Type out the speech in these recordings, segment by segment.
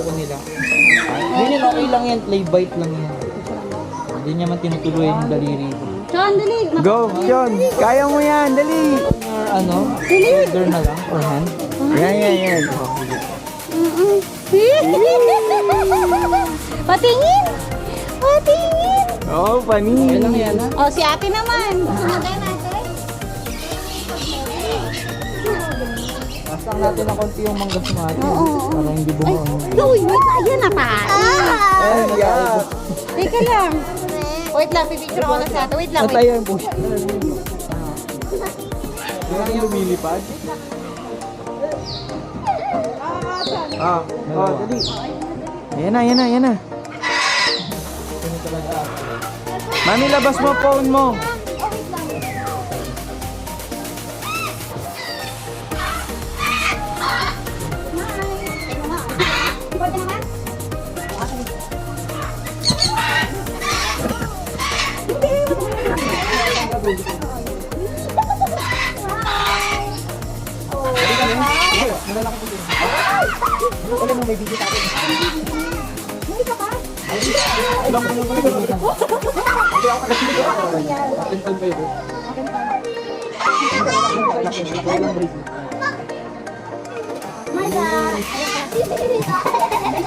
kuko nila. Hindi yan, okay lang yan. Play bite lang yan. Hindi niya man tinutuloy yung daliri ko. John, dali. Go, John. Kaya mo yan. Dali. Or ano, shoulder na lang, or hand. Yan, yan, yan. Patingin! Patingin! Oh, Okay lang yan, ha? O, si ate naman. Pasang natin ng konti yung manggas mo ate. Oo. Para hindi Ay, bumaon. uy, wait, ayan na pa. Ay, yeah. Teka lang. Wait lang, pipicture ako lang sa ate. Wait lang, wait. Natayo yung push. Yan yung lumilipad. Ah, oh, dali. Yan na, yan na, yan na. Mami, labas mo phone mo. Oh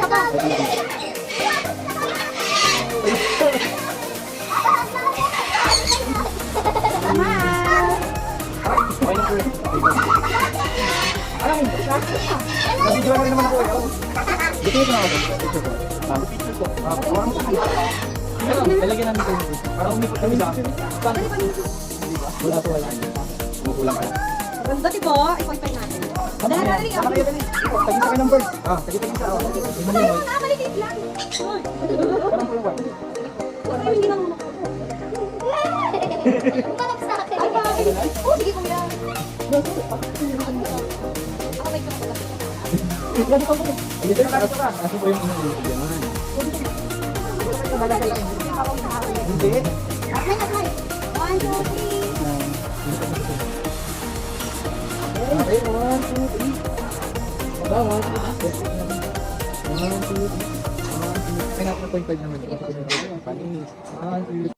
my Talagyan namin ito. Para umikot kami sa akin. Wala to wala. Dati po, ipag natin. Dali, Sama kayo, dali. Tagita kayo ng bird. Ah, kayo sa awa. Ah, malikit lang. Parang na One, two, three. One, two, three. Ay, nasa point five naman. One, two, three.